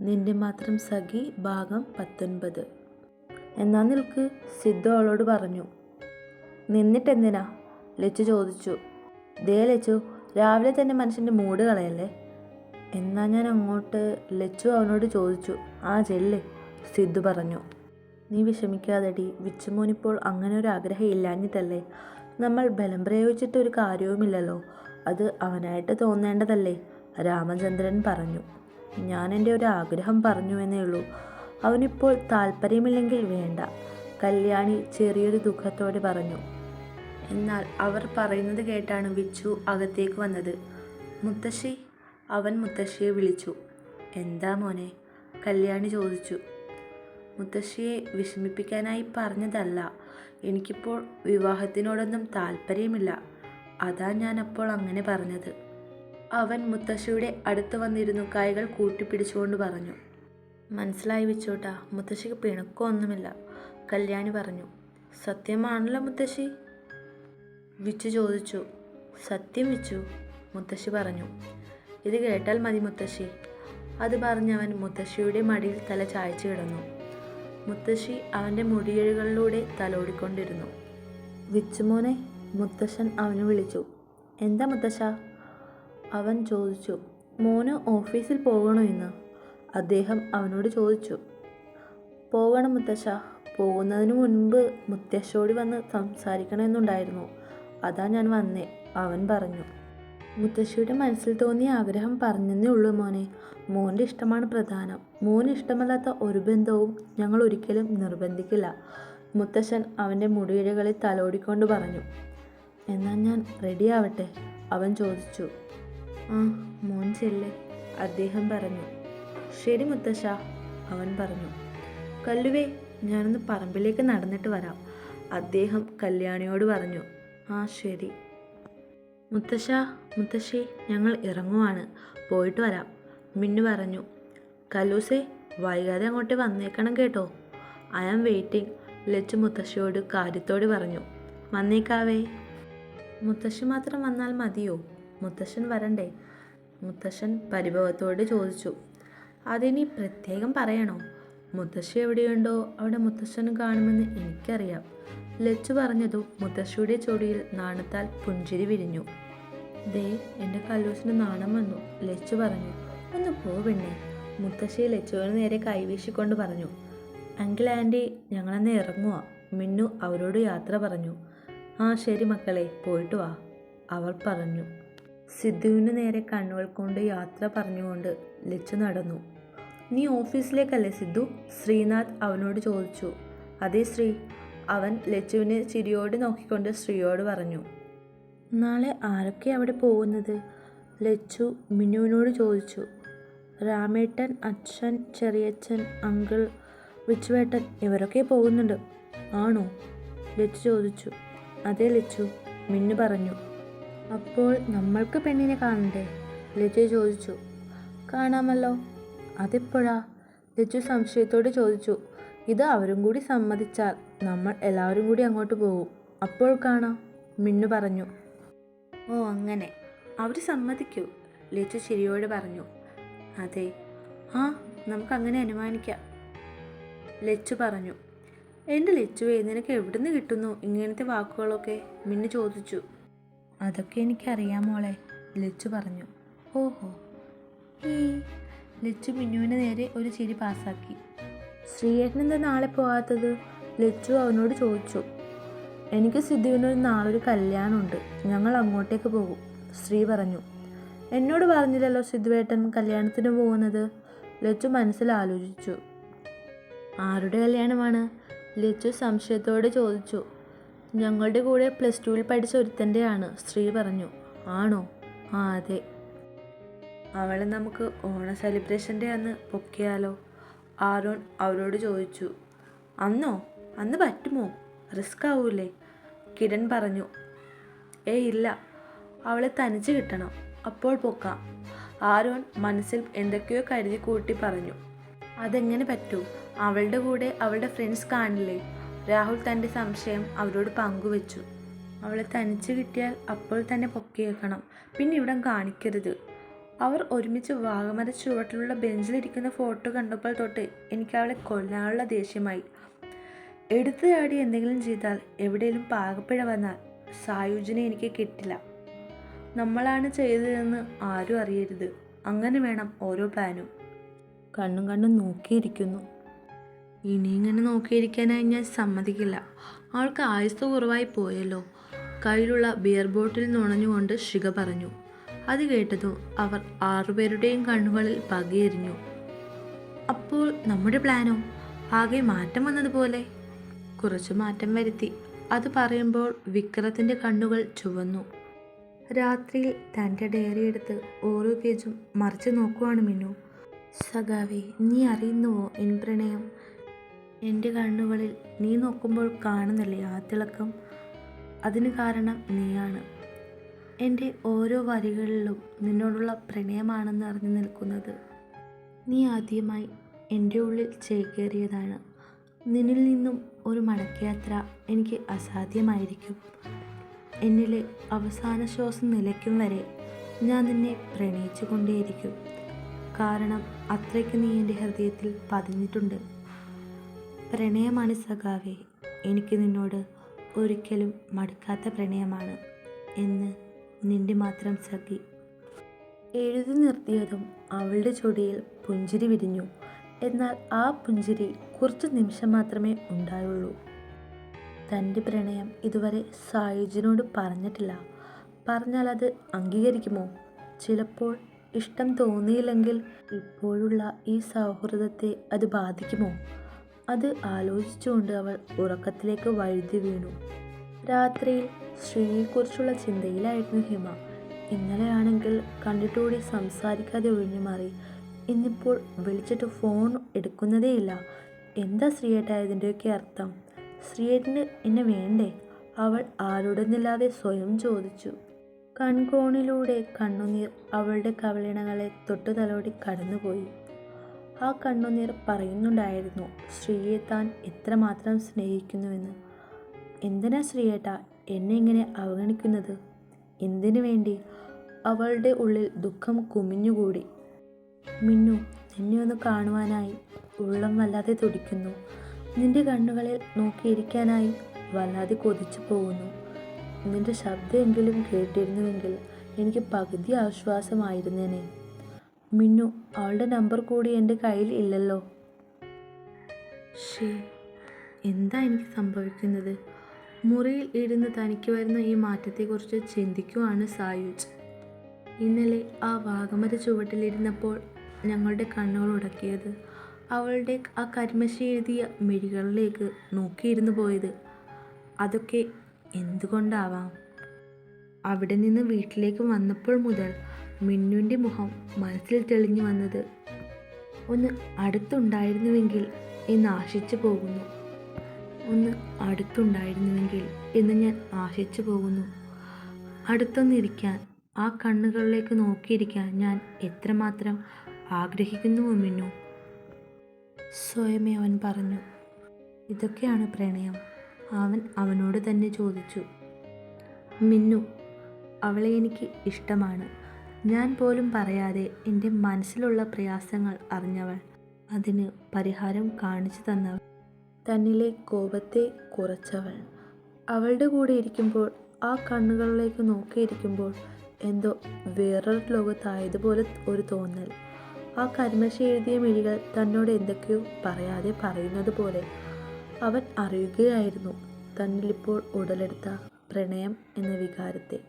നിന്റെ മാത്രം സഖി ഭാഗം പത്തൊൻപത്. എന്നാ നിൽക്ക് സിദ്ധു അവളോട് പറഞ്ഞു. നിന്നിട്ടെന്തിനാ? ലച്ചു ചോദിച്ചു. ദേ ലച്ചു രാവിലെ തന്നെ മനുഷ്യന്റെ മൂട് കളയല്ലേ? എന്നാ ഞാൻ അങ്ങോട്ട് ലച്ചു അവനോട് ചോദിച്ചു. ആ ചെല്ല് സിദ്ധു പറഞ്ഞു. നീ വിഷമിക്കാതെടി വിച്ചുമോനിപ്പോൾ അങ്ങനെ ഒരു ആഗ്രഹം ഇല്ലാഞ്ഞിട്ടല്ലേ? നമ്മൾ ബലം പ്രയോഗിച്ചിട്ട് ഒരു കാര്യവുമില്ലല്ലോ. അത് അവനായിട്ട് തോന്നേണ്ടതല്ലേ? രാമചന്ദ്രൻ പറഞ്ഞു. ഞാൻ എന്റെ ഒരു ആഗ്രഹം പറഞ്ഞു എന്നേ ഉള്ളൂ. അവനിപ്പോൾ താല്പര്യമില്ലെങ്കിൽ വേണ്ട കല്യാണി ചെറിയൊരു ദുഃഖത്തോടെ പറഞ്ഞു. എന്നാൽ അവർ പറയുന്നത് കേട്ടാണ് വിച്ചു അകത്തേക്ക് വന്നത്. മുത്തശ്ശി അവൻ മുത്തശ്ശിയെ വിളിച്ചു. എന്താ മോനെ? കല്യാണി ചോദിച്ചു. മുത്തശ്ശിയെ വിഷമിപ്പിക്കാനായി പറഞ്ഞതല്ല എനിക്കിപ്പോൾ വിവാഹത്തിനോടൊന്നും താല്പര്യമില്ല. അതാ ഞാൻ അപ്പോൾ അങ്ങനെ പറഞ്ഞത്. അവൻ മുത്തശ്ശിയുടെ അടുത്ത് വന്നിരുന്നു. കൈകൾ കൂട്ടിപ്പിടിച്ചുകൊണ്ട് പറഞ്ഞു. മനസ്സിലായി വെച്ചോട്ടാ മുത്തശ്ശിക്ക് പിണക്കമൊന്നുമില്ല കല്യാണി പറഞ്ഞു. സത്യമാണല്ലോ മുത്തശ്ശി? വിച്ചു ചോദിച്ചു. സത്യം വിച്ചു മുത്തശ്ശി പറഞ്ഞു. ഇത് കേട്ടാൽ മതി മുത്തശ്ശി. അത് പറഞ്ഞവൻ മുത്തശ്ശിയുടെ മടിയിൽ തല ചായച്ചു കിടന്നു. മുത്തശ്ശി അവന്റെ മുടിയഴുകളിലൂടെ തലോടിക്കൊണ്ടിരുന്നു. വിച്ചുമോനെ മുത്തശ്ശൻ അവന് വിളിച്ചു. എന്താ മുത്തശ്ശ? അവൻ ചോദിച്ചു മോന് ഓഫീസിൽ പോകണോ എന്ന് അദ്ദേഹം അവനോട് ചോദിച്ചു പോകണം മുത്തശ്ശ. പോകുന്നതിന് മുൻപ് മുത്തശ്ശോട് വന്ന് സംസാരിക്കണമെന്നുണ്ടായിരുന്നു. അതാ ഞാൻ വന്നേ അവൻ പറഞ്ഞു. മുത്തശ്ശിയുടെ മനസ്സിൽ തോന്നിയ ആഗ്രഹം പറഞ്ഞെന്നേ ഉള്ളൂ മോനെ. മോന്റെ ഇഷ്ടമാണ് പ്രധാനം. മോന് ഇഷ്ടമല്ലാത്ത ഒരു ബന്ധവും ഞങ്ങൾ ഒരിക്കലും നിർബന്ധിക്കില്ല. മുത്തശ്ശൻ അവന്റെ മുടിയിഴകളിൽ തലോടിക്കൊണ്ട് പറഞ്ഞു എന്നാൽ ഞാൻ റെഡിയാവട്ടെ അവൻ ചോദിച്ചു. ആ മോൻ ചെല്ല്. അദ്ദേഹം പറഞ്ഞു. ശരി മുത്തശ്ശ അവൻ പറഞ്ഞു. കല്ലുവേ ഞാനൊന്ന് പറമ്പിലേക്ക് നടന്നിട്ട് വരാം. അദ്ദേഹം കല്യാണിയോട് പറഞ്ഞു. ആ ശരി. മുത്തശ്ശ മുത്തശ്ശി ഞങ്ങൾ ഇറങ്ങുവാണ്. പോയിട്ട് വരാം. മിന്നു പറഞ്ഞു. കല്ലൂസേ വൈകാതെ അങ്ങോട്ട് വന്നേക്കണം കേട്ടോ. ഐ ആം വെയിറ്റിംഗ് ലച്ചു മുത്തശ്ശിയോട് കാര്യത്തോട് പറഞ്ഞു. വന്നേക്കാവേ. മുത്തശ്ശി മാത്രം വന്നാൽ മതിയോ? മുത്തശ്ശൻ വരണ്ടേ? മുത്തശ്ശൻ പരിഭവത്തോട് ചോദിച്ചു. അതിനി പ്രത്യേകം പറയണോ? മുത്തശ്ശി എവിടെയുണ്ടോ? അവിടെ മുത്തശ്ശൻ കാണുമെന്ന് എനിക്കറിയാം. ലച്ചു പറഞ്ഞതും മുത്തശ്ശിയുടെ ചൊടിയിൽ നാണത്താൽ പുഞ്ചിരി വിരിഞ്ഞു. ദേ എന്റെ കല്ലൂസിന് നാണം വന്നു ലച്ചു പറഞ്ഞു. ഒന്ന് പോ പെണ്ണേ. മുത്തശ്ശി ലച്ചുവിന് നേരെ കൈവീശിക്കൊണ്ട് പറഞ്ഞു. അങ്കിൾ ആന്റി ഞങ്ങളെന്ന് ഇറങ്ങുക മിന്നു അവരോട് യാത്ര പറഞ്ഞു. ആ ശരി മക്കളെ പോയിട്ട് വാ. അവർ പറഞ്ഞു. സിദ്ധുവിന് നേരെ കണ്ണുകൾ കൊണ്ട് യാത്ര പറഞ്ഞുകൊണ്ട് ലച്ചു നടന്നു. നീ ഓഫീസിലേക്കല്ലേ സിദ്ധു? ശ്രീനാഥ് അവനോട് ചോദിച്ചു. അതേ ശ്രീ അവൻ ലച്ചുവിനെ ചിരിയോട് നോക്കിക്കൊണ്ട് ശ്രീയോട് പറഞ്ഞു. നാളെ ആരൊക്കെ അവിടെ പോകുന്നത്? ലച്ചു മിനുവിനോട് ചോദിച്ചു. രാമേട്ടൻ അച്ഛൻ ചെറിയച്ഛൻ അങ്കിൾ വിച്ചുവേട്ടൻ ഇവരൊക്കെ പോകുന്നുണ്ട്. ആണോ? ലച്ചു ചോദിച്ചു. അതേ ലച്ചു മിന്നു പറഞ്ഞു. അപ്പോൾ നമ്മൾക്ക് പെണ്ണിനെ കാണണ്ടേ? ലജു ചോദിച്ചു. കാണാമല്ലോ. അതെപ്പോഴാ? ലജു സംശയത്തോട് ചോദിച്ചു. ഇത് അവരും കൂടി സമ്മതിച്ചാൽ നമ്മൾ എല്ലാവരും കൂടി അങ്ങോട്ട് പോകും. അപ്പോൾ കാണാം മിന്നു പറഞ്ഞു. ഓ അങ്ങനെ. അവർ സമ്മതിക്കൂ ലജു ചിരിയോട് പറഞ്ഞു. അതെ. ആ നമുക്കങ്ങനെ അനുമാനിക്കാം. ലച്ചു പറഞ്ഞു. എന്റെ ലച്ചുവേ നിനക്ക് എവിടുന്ന് കിട്ടുന്നു ഇങ്ങനത്തെ വാക്കുകളൊക്കെ? മിന്നു ചോദിച്ചു. അതൊക്കെ എനിക്കറിയാം മോളെ ലച്ചു പറഞ്ഞു. ഓഹോ. ഈ ലച്ചു മിന്നുവിന് നേരെ ഒരു ചിരി പാസ്സാക്കി. ശ്രീയേട്ടൻ എന്താ നാളെ പോകാത്തത് ലച്ചു അവനോട് ചോദിച്ചു. എനിക്ക് സിദ്ധുവിനൊരു നാളൊരു കല്യാണമുണ്ട്. ഞങ്ങൾ അങ്ങോട്ടേക്ക് പോകും. ശ്രീ പറഞ്ഞു. എന്നോട് പറഞ്ഞില്ലല്ലോ സിദ്ധുവേട്ടൻ കല്യാണത്തിന് പോകുന്നത്? ലച്ചു മനസ്സിൽ ആലോചിച്ചു ആരുടെ കല്യാണമാണ്? ലച്ചു സംശയത്തോടെ ചോദിച്ചു. ഞങ്ങളുടെ കൂടെ പ്ലസ് ടുവിൽ പഠിച്ച ഒരുത്തന്റെയാണ്. സ്ത്രീ പറഞ്ഞു ആണോ? ആ അതെ. അവളെ നമുക്ക് ഓണ സെലിബ്രേഷന്റെ അന്ന് പൊക്കിയാലോ? ആരോൺ അവരോട് ചോദിച്ചു അന്നോ? അന്ന് പറ്റുമോ? റിസ്ക് ആവൂലേ? കിരൺ പറഞ്ഞു ഏ ഇല്ല. അവളെ തനിച്ച് കിട്ടണം. അപ്പോൾ പൊക്കാം. ആരോൺ മനസ്സിൽ എന്തൊക്കെയോ കരുതി കൂട്ടി പറഞ്ഞു അതെങ്ങനെ പറ്റൂ? അവളുടെ കൂടെ അവളുടെ ഫ്രണ്ട്സ് കാണില്ലേ? രാഹുൽ തന്റെ സംശയം അവരോട് പങ്കുവെച്ചു. അവളെ തനിച്ച് കിട്ടിയാൽ അപ്പോൾ തന്നെ പൊക്കിയേക്കണം. പിന്നെ ഇവിടം കാണിക്കരുത്. അവർ ഒരുമിച്ച് വാഗമര ചുവട്ടിലുള്ള ബെഞ്ചിലിരിക്കുന്ന ഫോട്ടോ കണ്ടപ്പോൾ തൊട്ട് എനിക്ക് അവളെ കൊല്ലാനുള്ള ദേഷ്യമായി. എടുത്തു ചാടി എന്തെങ്കിലും ചെയ്താൽ എവിടെയെങ്കിലും പാകപ്പിഴ വന്നാൽ സായുജിനെ എനിക്ക് കിട്ടില്ല. നമ്മളാണ് ചെയ്തതെന്ന് ആരും അറിയരുത്. അങ്ങനെ വേണം ഓരോ പ്ലാനും. കണ്ണും കണ്ണും നോക്കിയിരിക്കുന്നു. ഇനി ഇങ്ങനെ നോക്കിയിരിക്കാനായി ഞാൻ സമ്മതിക്കില്ല. അവൾക്ക് ആയുസ് കുറവായി പോയല്ലോ. കയ്യിലുള്ള ബിയർ ബോട്ടിൽ നുണഞ്ഞുകൊണ്ട് ശിഖ പറഞ്ഞു. അത് കേട്ടതും അവർ ആറുപേരുടെയും കണ്ണുകളിൽ പകയെറിഞ്ഞു അപ്പോൾ നമ്മുടെ പ്ലാനോ? ആകെ മാറ്റം വന്നതുപോലെ? കുറച്ച് മാറ്റം വരുത്തി. അത് പറയുമ്പോൾ വിക്രത്തിന്റെ കണ്ണുകൾ ചുവന്നു. രാത്രിയിൽ തന്റെ ഡയറി എടുത്ത് ഓരോ പേജും മറിച്ച് നോക്കുവാണ് മിന്നു. സഖാവേ നീ അറിയുന്നുവോ എൻ പ്രണയം? എന്റെ കണ്ണുകളിൽ നീ നോക്കുമ്പോൾ കാണുന്നില്ലേ ആ തിളക്കം? അതിന് കാരണം നീയാണ്. എന്റെ ഓരോ വരികളിലും നിന്നോടുള്ള പ്രണയമാണെന്ന് അറിഞ്ഞു നിൽക്കുന്നത് നീ ആദ്യമായി എന്റെ ഉള്ളിൽ ചേക്കേറിയതാണ് നിന്നിൽ നിന്നും ഒരു മടക്കയാത്ര എനിക്ക് അസാധ്യമായിരിക്കും. എന്നിലെ അവസാന ശ്വാസം നിലയ്ക്കും വരെ ഞാൻ നിന്നെ പ്രണയിച്ചു കൊണ്ടേയിരിക്കും കാരണം അത്രയ്ക്ക് നീ എന്റെ ഹൃദയത്തിൽ പതിഞ്ഞിട്ടുണ്ട്. പ്രണയമാണ് സഖാവേ. എനിക്ക് നിന്നോട് ഒരിക്കലും മടുക്കാത്ത പ്രണയമാണ് എന്ന് നിന്റെ മാത്രം സഖി. എഴുതി നിർത്തിയതും അവളുടെ ചൊടിയിൽ പുഞ്ചിരി വിരിഞ്ഞു. എന്നാൽ ആ പുഞ്ചിരി കുറച്ച് നിമിഷം മാത്രമേ ഉണ്ടായുള്ളൂ. തന്റെ പ്രണയം ഇതുവരെ സായുജിനോട് പറഞ്ഞിട്ടില്ല. പറഞ്ഞാൽ അത് അംഗീകരിക്കുമോ? ചിലപ്പോൾ ഇഷ്ടം തോന്നിയില്ലെങ്കിൽ ഇപ്പോഴുള്ള ഈ സൗഹൃദത്തെ അത് ബാധിക്കുമോ? അത് ആലോചിച്ചുകൊണ്ട് അവൾ ഉറക്കത്തിലേക്ക് വഴുതി വീണു. രാത്രിയിൽ ശ്രീയെക്കുറിച്ചുള്ള ചിന്തയിലായിരുന്നു ഹിമ. ഇന്നലെയാണെങ്കിൽ കണ്ടിട്ടുകൂടി സംസാരിക്കാതെ ഒഴിഞ്ഞു മാറി. ഇന്നിപ്പോൾ വിളിച്ചിട്ട് ഫോൺ എടുക്കുന്നതേയില്ല. എന്താ ശ്രീയേട്ടാ ഇതിന്റെയൊക്കെ അർത്ഥം? ശ്രീയേട്ടന് എന്നെ വേണ്ടേ? അവൾ ആരുടെന്നില്ലാതെ സ്വയം ചോദിച്ചു. കൺകോണിലൂടെ കണ്ണുനീർ അവളുടെ കവളിണകളെ തൊട്ടുതലോടി കടന്നുപോയി. ആ കണ്ണുനീർ പറയുന്നുണ്ടായിരുന്നു ശ്രീയെ താൻ എത്രമാത്രം സ്നേഹിക്കുന്നുവെന്ന്. എന്തിനാ ശ്രീയേട്ട എന്നെ ഇങ്ങനെ അവഗണിക്കുന്നത്? എന്തിനു വേണ്ടി? അവളുടെ ഉള്ളിൽ ദുഃഖം കുമിഞ്ഞുകൂടി. മിന്നു നിന്നെ ഒന്ന് കാണുവാനായി ഉള്ളം വല്ലാതെ തുടിക്കുന്നു. നിന്റെ കണ്ണുകളിൽ നോക്കിയിരിക്കാനായി വല്ലാതെ കൊതിച്ചു പോകുന്നു. നിന്റെ ശബ്ദമെങ്കിലും കേട്ടിരുന്നുവെങ്കിൽ എനിക്ക് പകുതി ആശ്വാസമായിരുന്നേനെ. മിന്നു അവളുടെ നമ്പർ കൂടി എന്റെ കയ്യിൽ ഇല്ലല്ലോ. ഷേ എന്താ എനിക്ക് സംഭവിക്കുന്നത്? മുറിയിൽ ഇരുന്ന് തനിക്ക് വരുന്ന ഈ മാറ്റത്തെക്കുറിച്ച് ചിന്തിക്കുവാണ് സായുജ്. ഇന്നലെ ആ വാഗമര ചുവട്ടിലിരുന്നപ്പോൾ ഞങ്ങളുടെ കണ്ണുകൾ ഉടക്കിയത് അവളുടെ ആ കരിമശി എഴുതിയ മിഴികളിലേക്ക് നോക്കിയിരുന്നു പോയത്. അതൊക്കെ എന്തുകൊണ്ടാവാം? അവിടെ നിന്ന് വീട്ടിലേക്ക് വന്നപ്പോൾ മുതൽ മിന്നുവിന്റെ മുഖം മനസ്സിൽ തെളിഞ്ഞു വന്നത് ഒന്ന് അടുത്തുണ്ടായിരുന്നുവെങ്കിൽ എന്ന് ആശിച്ചു പോകുന്നു. ഒന്ന് അടുത്തുണ്ടായിരുന്നുവെങ്കിൽ എന്ന് ഞാൻ ആശിച്ചു പോകുന്നു. അടുത്തൊന്നിരിക്കാൻ ആ കണ്ണുകളിലേക്ക് നോക്കിയിരിക്കാൻ ഞാൻ എത്രമാത്രം ആഗ്രഹിക്കുന്നു മിന്നു? സ്വയമേ അവൻ പറഞ്ഞു. ഇതൊക്കെയാണ് പ്രണയം. അവൻ അവനോട് തന്നെ ചോദിച്ചു. മിന്നു അവളെ എനിക്ക് ഇഷ്ടമാണ്. ഞാൻ പോലും പറയാതെ എന്റെ മനസ്സിലുള്ള പ്രയാസങ്ങൾ അറിഞ്ഞവൾ. അതിന് പരിഹാരം കാണിച്ചു തന്നവൾ. തന്നിലെ കോപത്തെ കുറച്ചവൾ. അവളുടെ കൂടെ ഇരിക്കുമ്പോൾ ആ കണ്ണുകളിലേക്ക് നോക്കിയിരിക്കുമ്പോൾ എന്തോ വേറൊരു ലോകത്തായതുപോലെ ഒരു തോന്നൽ. ആ കരിമശി എഴുതിയ മിഴികൾ തന്നോട് എന്തൊക്കെയോ പറയാതെ പറയുന്നത് പോലെ അവൻ അറിയുകയായിരുന്നു. തന്നിലിപ്പോൾ ഉടലെടുത്ത പ്രണയം എന്ന വികാരത്തെ.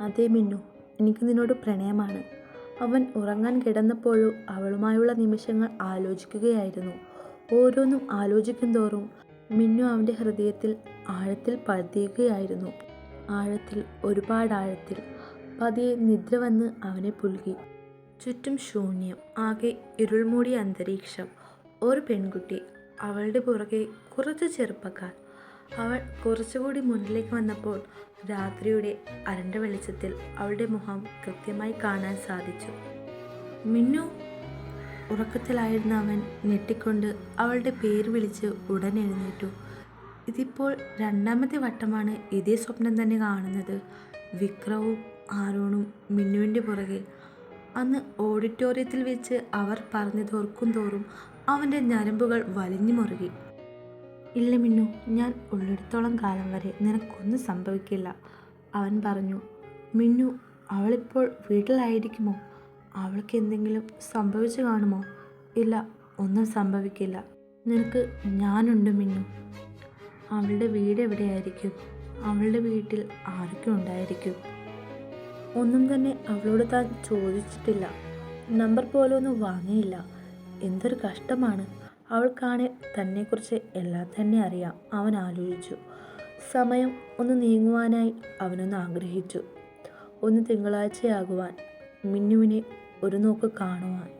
അതേ മിന്നു എനിക്ക് നിന്നോട് പ്രണയമാണ്. അവൻ ഉറങ്ങാൻ കിടന്നപ്പോഴും അവളുമായുള്ള നിമിഷങ്ങൾ ആലോചിക്കുകയായിരുന്നു. ഓരോന്നും ആലോചിക്കും തോറും മിന്നു അവന്റെ ഹൃദയത്തിൽ ആഴത്തിൽ പതിയുകയായിരുന്നു. ആഴത്തിൽ ഒരുപാട് ആഴത്തിൽ. പതിയെ നിദ്ര വന്ന് അവനെ പുൽകി. ചുറ്റും ശൂന്യം ആകെ ഇരുൾമൂടിയ അന്തരീക്ഷം. ഒരു പെൺകുട്ടി അവളുടെ പുറകെ കുറച്ച് ചെറുപ്പക്കാർ. അവൾ കുറച്ചുകൂടി മുന്നിലേക്ക് വന്നപ്പോൾ രാത്രിയുടെ അരണ്ട വെളിച്ചത്തിൽ അവളുടെ മുഖം കൃത്യമായി കാണാൻ സാധിച്ചു. മിന്നു ഉറക്കത്തിലായിരുന്ന അവൻ ഞെട്ടിക്കൊണ്ട് അവളുടെ പേര് വിളിച്ച് ഉടൻ എഴുന്നേറ്റു. ഇതിപ്പോൾ രണ്ടാമത്തെ വട്ടമാണ് ഇതേ സ്വപ്നം തന്നെ കാണുന്നത്. വിക്രവും ആരോണും മിന്നുവിന്റെ പുറകെ. അന്ന് ഓഡിറ്റോറിയത്തിൽ വെച്ച് അവർ പറഞ്ഞതോർക്കും തോറും അവന്റെ ഞരമ്പുകൾ വലിഞ്ഞു മുറുകി. ഇല്ല മിന്നു ഞാൻ ഉള്ളിടത്തോളം കാലം വരെ നിനക്കൊന്നും സംഭവിക്കില്ല. അവൻ പറഞ്ഞു മിന്നു അവളിപ്പോൾ വീട്ടിലായിരിക്കുമോ? അവൾക്ക് എന്തെങ്കിലും സംഭവിച്ചു കാണുമോ? ഇല്ല ഒന്നും സംഭവിക്കില്ല. നിനക്ക് ഞാനുണ്ട് മിന്നു. അവളുടെ വീട് എവിടെയായിരിക്കും? അവളുടെ വീട്ടിൽ ആരൊക്കെ ഉണ്ടായിരിക്കും? ഒന്നും തന്നെ അവളോട് താൻ ചോദിച്ചിട്ടില്ല. നമ്പർ പോലും ഒന്നും വാങ്ങിയില്ല. എന്തൊരു കഷ്ടമാണ്. അവൾക്കാണെ തന്നെക്കുറിച്ച് എല്ലാം തന്നെ അറിയാം. അവൻ ആലോചിച്ചു. സമയം ഒന്ന് നീങ്ങുവാനായി അവനൊന്ന് ആഗ്രഹിച്ചു. ഒന്ന് തിങ്കളാഴ്ചയാകുവാൻ മിന്നുവിനെ ഒരു നോക്ക് കാണുവാൻ.